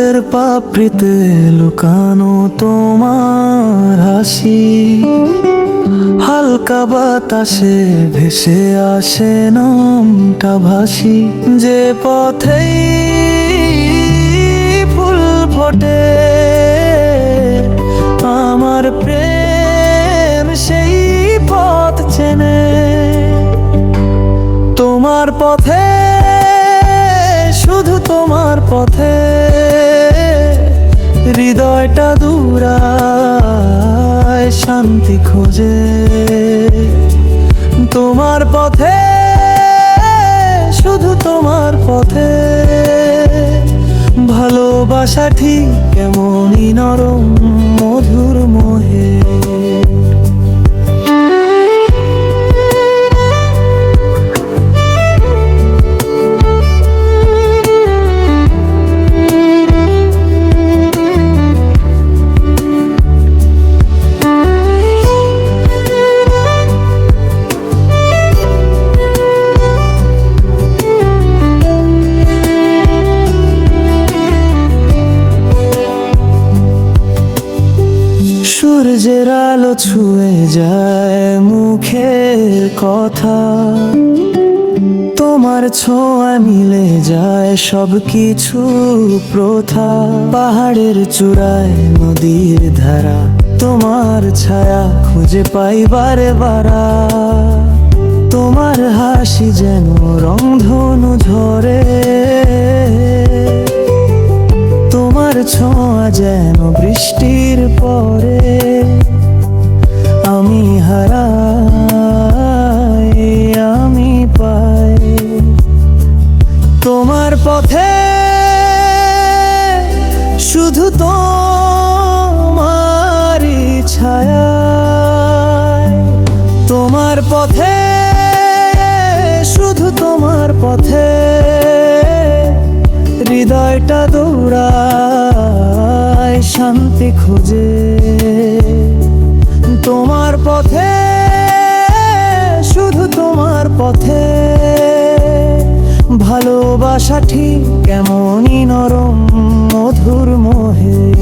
প্রকৃতে লুকানো তোমার হাসি। হালকা বাতাসে ভেসে আসে নামটা ভাসি। যে পথেই ফুল ফোটে, আমার প্রেম সেই পথ চেনে। তোমার পথে, শুধু তোমার পথে হৃদয়টা দূরায় শান্তি খোঁজে। তোমার পথে, শুধু তোমার পথে। ভালোবাসা ঠিক এমনই নরম, মধুর মোহে। সূর্যের আলো ছুঁয়ে যায় মুখের কথা। তোমার ছোঁয়া মিলে যায় সব কিছু প্রথা। পাহাড়ের চূড়ায় নদীর ধারা, তোমার ছায়া খুঁজে পাই বারে বারা। তোমার হাসি যেন রংধনু ঝরে। ছোঁয়া যেন বৃষ্টির পরে আমি হারাই, আমি পাই। তোমার পথে শুধু তোমারই ছায়া। তোমার পথে শুধু তোমার পথে হৃদয়টা দৌড়ায়। শান্তি খুঁজে। তোমার পথে শুধু তোমার পথে। ভালোবাসা ঠিক কেমনই নরম মধুর মোহে।